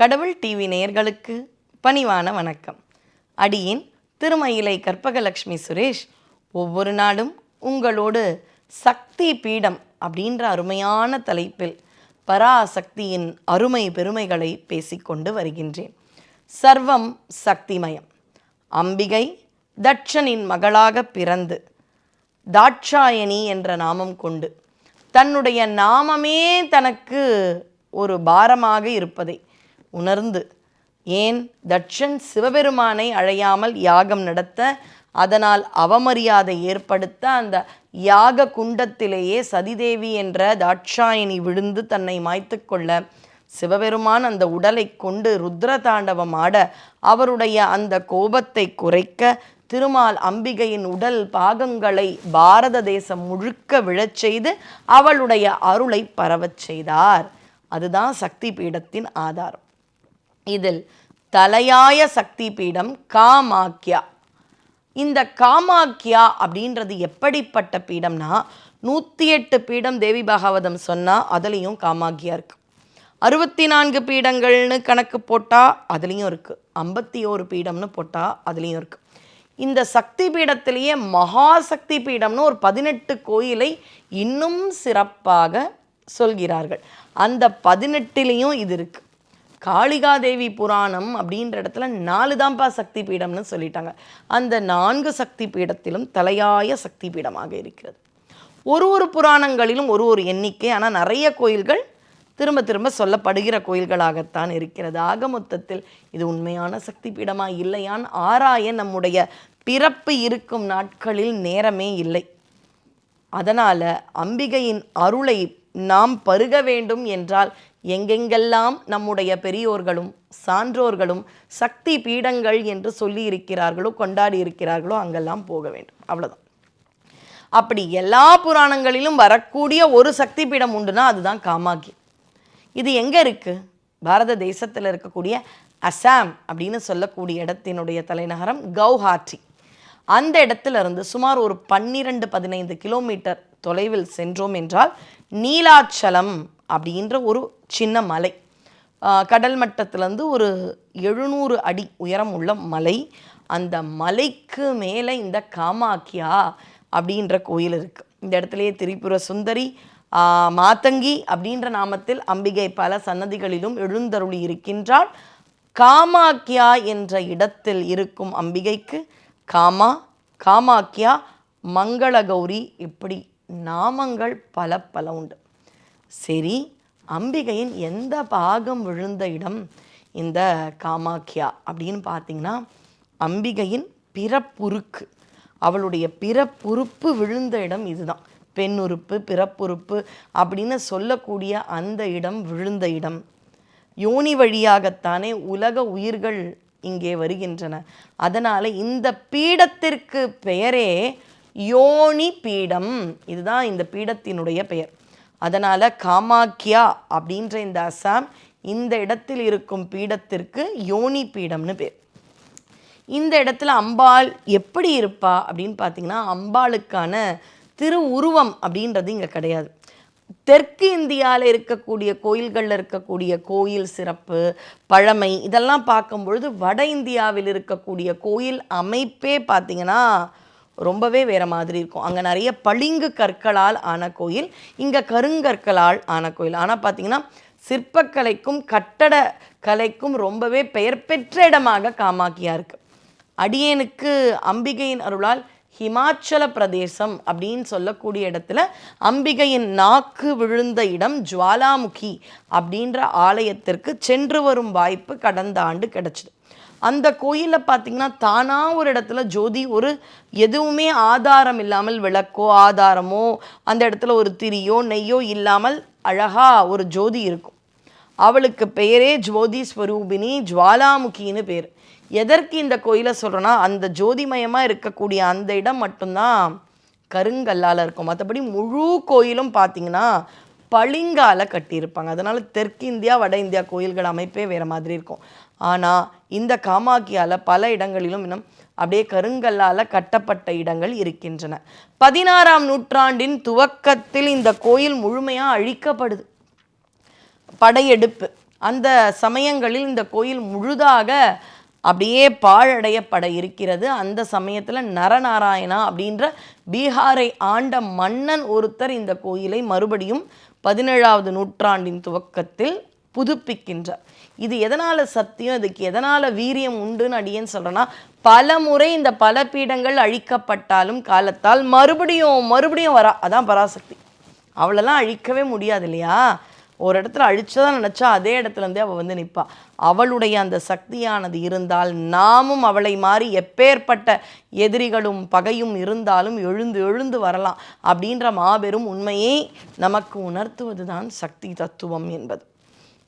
கடவுள் டிவி நேயர்களுக்கு பணிவான வணக்கம். அடியின் திருமயிலை கற்பகலட்சுமி சுரேஷ் ஒவ்வொரு நாளும் உங்களோடு சக்தி பீடம் அப்படின்ற அருமையான தலைப்பில் பராசக்தியின் அருமை பெருமைகளை பேசிக்கொண்டு வருகின்றேன். சர்வம் சக்திமயம். அம்பிகை தட்சனின் மகளாக பிறந்து தாட்சாயணி என்ற நாமம் கொண்டு தன்னுடைய நாமமே தனக்கு ஒரு பாரமாக இருப்பதை உணர்ந்து. ஏன்? தட்சன் சிவபெருமானை அழையாமல் யாகம் நடத்த அதனால் அவமரியாதை ஏற்படுத்த அந்த யாக குண்டத்திலேயே சதிதேவி என்ற தாட்சாயணி விழுந்து தன்னை மாய்த்து கொள்ள சிவபெருமான் அந்த உடலை கொண்டு ருத்ர தாண்டவம் ஆட அவருடைய அந்த கோபத்தை குறைக்க திருமால் அம்பிகையின் உடல் பாகங்களை பாரத தேசம் முழுக்க விழச் செய்து அவளுடைய அருளை பரவச் செய்தார். அதுதான் சக்தி பீடத்தின் ஆதாரம். இதில் தலையாய சக்தி பீடம் காமாக்கியா. இந்த காமாக்கியா அப்படின்றது எப்படிப்பட்ட பீடம்னா நூற்றி எட்டு பீடம் தேவி பாகவதம் சொன்னால் அதுலேயும் காமாக்கியா இருக்குது அறுபத்தி நான்கு பீடங்கள்னு கணக்கு போட்டால் அதுலேயும் இருக்குது ஐம்பத்தி ஓரு பீடம்னு போட்டால் அதுலேயும் இருக்குது இந்த சக்தி பீடத்திலேயே மகா சக்தி பீடம்னு ஒரு பதினெட்டு கோயிலை இன்னும் சிறப்பாக சொல்கிறார்கள். அந்த பதினெட்டுலேயும் இது இருக்குது காளிகாதேவி புராணம் அப்படின்ற இடத்துல நாலு தான்ப்பா சக்தி பீடம்னு சொல்லிட்டாங்க. அந்த நான்கு சக்தி பீடத்திலும் தலையாய சக்தி பீடமாக இருக்கிறது. ஒரு ஒரு புராணங்களிலும் ஒரு ஒரு எண்ணிக்கை ஆனால் நிறைய கோயில்கள் திரும்ப திரும்ப சொல்லப்படுகிற கோயில்களாகத்தான் இருக்கிறது. ஆக மொத்தத்தில் இது உண்மையான சக்தி பீடமா இல்லையான்? ஆராய நம்முடைய பிறப்பு இருக்கும் நாட்களில் நேரமே இல்லை. அதனால் அம்பிகையின் அருளை நாம் பருக வேண்டும் என்றால் எங்கெங்கெல்லாம் நம்முடைய பெரியோர்களும் சான்றோர்களும் சக்தி பீடங்கள் என்று சொல்லி இருக்கிறார்களோ கொண்டாடி இருக்கிறார்களோ அங்கெல்லாம் போக வேண்டும். அவ்வளோதான் அப்படி எல்லா புராணங்களிலும் வரக்கூடிய ஒரு சக்தி பீடம் உண்டுனா அதுதான் காமாக்கி இது எங்கே இருக்குது பாரத தேசத்தில் இருக்கக்கூடிய அசாம் அப்படின்னு சொல்லக்கூடிய இடத்தினுடைய தலைநகரம் கவுஹாட்டி அந்த இடத்துல இருந்து சுமார் ஒரு பன்னிரண்டு பதினைந்து கிலோமீட்டர் தொலைவில் சென்றோம் என்றால் நீலாச்சலம் அப்படின்ற ஒரு சின்ன மலை. கடல் மட்டத்திலேருந்து ஒரு எழுநூறு அடி உயரம் உள்ள மலை. அந்த மலைக்கு மேலே இந்த காமாக்கியா அப்படின்ற கோயில் இருக்குது இந்த இடத்துலையே திரிபுர சுந்தரி மாத்தங்கி மாதங்கி அப்படின்ற நாமத்தில் அம்பிகை பல சன்னதிகளிலும் எழுந்தருளி இருக்கின்றாள். காமாக்கியா என்ற இடத்தில் இருக்கும் அம்பிகைக்கு காமா காமாக்கியா மங்களகௌரி இப்படி நாமங்கள் பல பல உண்டு. சரி அம்பிகையின் எந்த பாகம் விழுந்த இடம் இந்த காமாக்கியா? அப்படின்னு பார்த்தீங்கன்னா அம்பிகையின் பிறப்புருக்கு. அவளுடைய பிறப்புறுப்பு விழுந்த இடம் இதுதான். பெண்ணுறுப்பு பிறப்புறுப்பு அப்படின்னு சொல்லக்கூடிய அந்த இடம் விழுந்த இடம். யோனி வழியாகத்தானே உலக உயிர்கள் இங்கே வருகின்றன. அதனால் இந்த பீடத்திற்கு பெயரே யோனி பீடம். இதுதான் இந்த பீடத்தினுடைய பெயர். அதனால் காமாக்கியா அப்படின்ற இந்த அசாம் இந்த இடத்தில் இருக்கும் பீடத்திற்கு யோனி பீடம்னு பேர். இந்த இடத்துல அம்பாள் எப்படி இருப்பா அப்படின்னு பார்த்தீங்கன்னா அம்பாளுக்கான திரு உருவம் அப்படின்றது இங்கே கிடையாது. தெற்கு இந்தியாவில் இருக்கக்கூடிய கோயில்களில் இருக்கக்கூடிய கோயில் சிறப்பு பழமை இதெல்லாம் பார்க்கும் பொழுது வட இந்தியாவில் இருக்கக்கூடிய கோயில் அமைப்பே பார்த்தீங்கன்னா ரொம்பவே வேற மாதிரி இருக்கும். அங்கே நிறைய பளிங்கு கற்களால் ஆன கோயில் இங்கே கருங்கற்களால் ஆன கோயில். ஆனால் பார்த்தீங்கன்னா சிற்பக்கலைக்கும் கட்டட கலைக்கும் ரொம்பவே பெயர் பெற்ற இடமாக காமாக்கியா இருக்கு. அடியேனுக்கு அம்பிகையின் அருளால் ஹிமாச்சல பிரதேசம் அப்படின்னு சொல்லக்கூடிய இடத்துல அம்பிகையின் நாக்கு விழுந்த இடம் ஜுவாலாமுகி அப்படின்ற ஆலயத்திற்கு சென்று வரும் வாய்ப்பு கடந்த ஆண்டு கிடச்சிது. அந்த கோயிலில் பார்த்தீங்கன்னா தானாக ஒரு இடத்துல ஜோதி ஒரு எதுவுமே ஆதாரம் இல்லாமல் விளக்கோ ஆதாரமோ அந்த இடத்துல ஒரு திரியோ நெய்யோ இல்லாமல் அழகாக ஒரு ஜோதி இருக்கும். அவளுக்கு பெயரே ஜோதி ஸ்வரூபினி ஜுவாலாமுகின்னு பேர். எதற்கு இந்த கோயிலை சொல்கிறோன்னா அந்த ஜோதிமயமாக இருக்கக்கூடிய அந்த இடம் மட்டும்தான் கருங்கல்லால் இருக்கும். மற்றபடி முழு கோயிலும் பார்த்தீங்கன்னா பளிங்கால கட்டியிருப்பாங்க. அதனால் தெற்கு இந்தியா வட இந்தியா கோயில்கள் அமைப்பே வேறு மாதிரி இருக்கும். ஆனால் இந்த காமாக்கியால் பல இடங்களிலும் இன்னும் அப்படியே கருங்கல்லால் கட்டப்பட்ட இடங்கள் இருக்கின்றன. பதினாறாம் நூற்றாண்டின் துவக்கத்தில் இந்த கோயில் முழுமையாக அழிக்கப்படுது. படையெடுப்பு. அந்த சமயங்களில் இந்த கோயில் முழுதாக அப்படியே பாழடையப்பட இருக்கிறது. அந்த சமயத்தில் நரநாராயணா அப்படின்ற பீகாரை ஆண்ட மன்னன் ஒருத்தர் இந்த கோயிலை மறுபடியும் பதினேழாவது நூற்றாண்டின் துவக்கத்தில் புதுப்பிக்கின்றார். இது எதனால் சத்தியம்? இதுக்கு எதனால் வீரியம் உண்டுன்னு அடியேன்னு சொல்கிறேன்னா பல முறை இந்த பல பீடங்கள் அழிக்கப்பட்டாலும் காலத்தால் மறுபடியும் மறுபடியும் வரா அதான் பராசக்தி. அவளெல்லாம் அழிக்கவே முடியாது இல்லையா? ஒரு இடத்துல அழிச்சதான் நினச்சா அதே இடத்துல இருந்தே அவள் வந்து நிற்பாள் அவளுடைய அந்த சக்தியானது இருந்தால் நாமும் அவளை மாறி எப்பேற்பட்ட எதிரிகளும் பகையும் இருந்தாலும் எழுந்து எழுந்து வரலாம். அப்படின்ற மாபெரும் உண்மையை நமக்கு உணர்த்துவது தான் சக்தி தத்துவம் என்பது.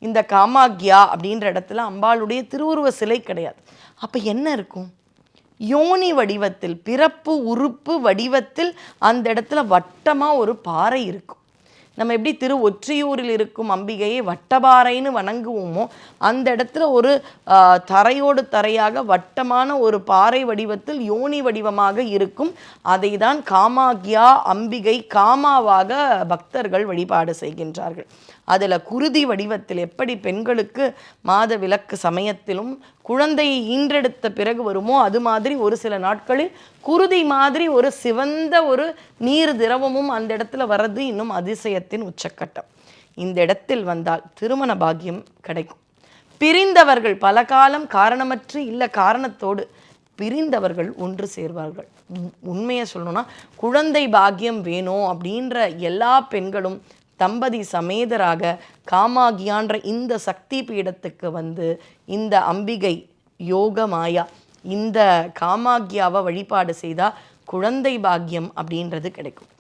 இந்த காமாக்யா அப்படின்ற இடத்துல அம்பாளுடைய திருவுருவ சிலை கிடையாது. அப்போ என்ன இருக்கும்? யோனி வடிவத்தில் பிறப்பு உறுப்பு வடிவத்தில் அந்த இடத்துல வட்டமாக ஒரு பாறை இருக்கும். நம்ம எப்படி திரு ஒற்றியூரில் இருக்கும் அம்பிகையை வட்டபாறைன்னு வணங்குவோமோ அந்த இடத்துல ஒரு தரையோடு தரையாக வட்டமான ஒரு பாறை வடிவத்தில் யோனி வடிவமாக இருக்கும். அதை தான் காமாக்யா அம்பிகை காமாவாக பக்தர்கள் வழிபாடு செய்கின்றார்கள். அதில் குருதி வடிவத்தில் எப்படி பெண்களுக்கு மாத விளக்கு சமயத்திலும் குழந்தையை ஈன்றெடுத்த பிறகு வருமோ அது மாதிரி ஒரு சில நாட்களில் குருதி மாதிரி ஒரு சிவந்த ஒரு நீர் திரவமும் அந்த இடத்துல வர்றது இன்னும் அதிசயத்தின் உச்சக்கட்டம். இந்த இடத்தில் வந்தால் திருமண பாக்கியம் கிடைக்கும். பிரிந்தவர்கள் பல காலம் காரணமற்று இல்லை காரணத்தோடு பிரிந்தவர்கள் ஒன்று சேர்வார்கள். உண்மையை சொல்லணும்னா குழந்தை பாக்கியம் வேணும் அப்படின்ற எல்லா பெண்களும் தம்பதி சமேதராக காமாகியான்ற இந்த சக்தி பீடத்துக்கு வந்து இந்த அம்பிகை யோக மாயா இந்த காமாகியாவை வழிபாடு செய்தால் குழந்தை பாக்கியம் அப்படின்றது கிடைக்கும்.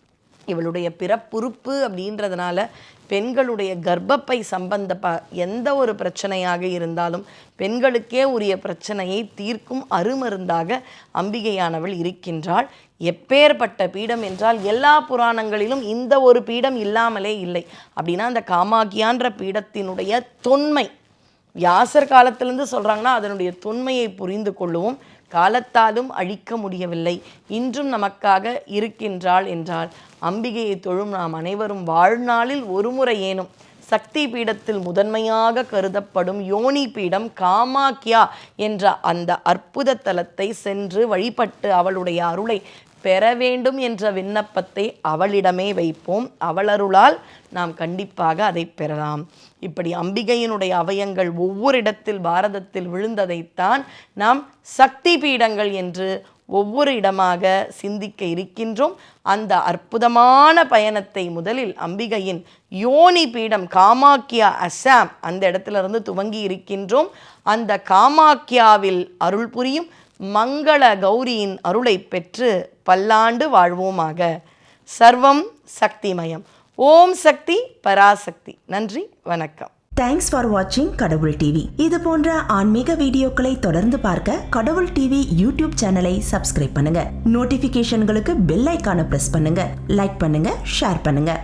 இவளுடைய பிறப்புறுப்பு அப்படின்றதுனால பெண்களுடைய கர்ப்பப்பை சம்பந்தப்ப எந்த ஒரு பிரச்சனையாக இருந்தாலும் பெண்களுக்கே உரிய பிரச்சனையை தீர்க்கும் அருமருந்தாக அம்பிகையானவள் இருக்கின்றாள். எப்பேற்பட்ட பீடம் என்றால் எல்லா புராணங்களிலும் இந்த ஒரு பீடம் இல்லாமலே இல்லை. அப்படின்னா அந்த காமாகியான்ற பீடத்தினுடைய தொன்மை வியாசர் காலத்திலேருந்து சொல்கிறாங்கன்னா அதனுடைய தொன்மையை புரிந்து கொள்ளுவோம். காலத்தாலும் அழிக்க முடியவில்லை. இன்றும் நமக்காக இருக்கின்றாள் என்றால் அம்பிகையை தொழும் நாம் அனைவரும் வாழ்நாளில் ஒருமுறை ஏனும். சக்தி பீடத்தில் முதன்மையாக கருதப்படும் யோனி பீடம் காமாக்கியா என்ற அந்த அற்புத தலத்தை சென்று வழிபட்டு அவளுடைய அருளை பெற வேண்டும் என்ற விண்ணப்பத்தை அவளிடமே வைப்போம். அவளருளால் நாம் கண்டிப்பாக அதை பெறலாம். இப்படி அம்பிகையினுடைய அவயங்கள் ஒவ்வொரு இடத்தில் பாரதத்தில் விழுந்ததைத்தான் நாம் சக்தி பீடங்கள் என்று ஒவ்வொரு இடமாக சிந்திக்க இருக்கின்றோம். அந்த அற்புதமான பயணத்தை முதலில் அம்பிகையின் யோனி பீடம் காமாக்கியா அசாம் அந்த இடத்துல இருந்து துவங்கி இருக்கின்றோம். அந்த காமாக்கியாவில் அருள் புரியும். மங்கள கௌரியின் அருளை பெற்று பல்லாண்டு வாழ்வோமாக. சர்வம் சக்திமயம். ஓம் சக்தி பராசக்தி. நன்றி வணக்கம். தேங்க்ஸ் ஃபார் வாட்சிங் கடவுள் டிவி இது போன்ற ஆன்மீக வீடியோக்களை தொடர்ந்து பார்க்க கடவுள் டிவி யூடியூப் சேனலை சப்ஸ்கிரைப் பண்ணுங்க. நோட்டிபிகேஷன்களுக்கு பெல் ஐக்கான பிரஸ் பண்ணுங்க. லைக் பண்ணுங்க ஷேர் பண்ணுங்க.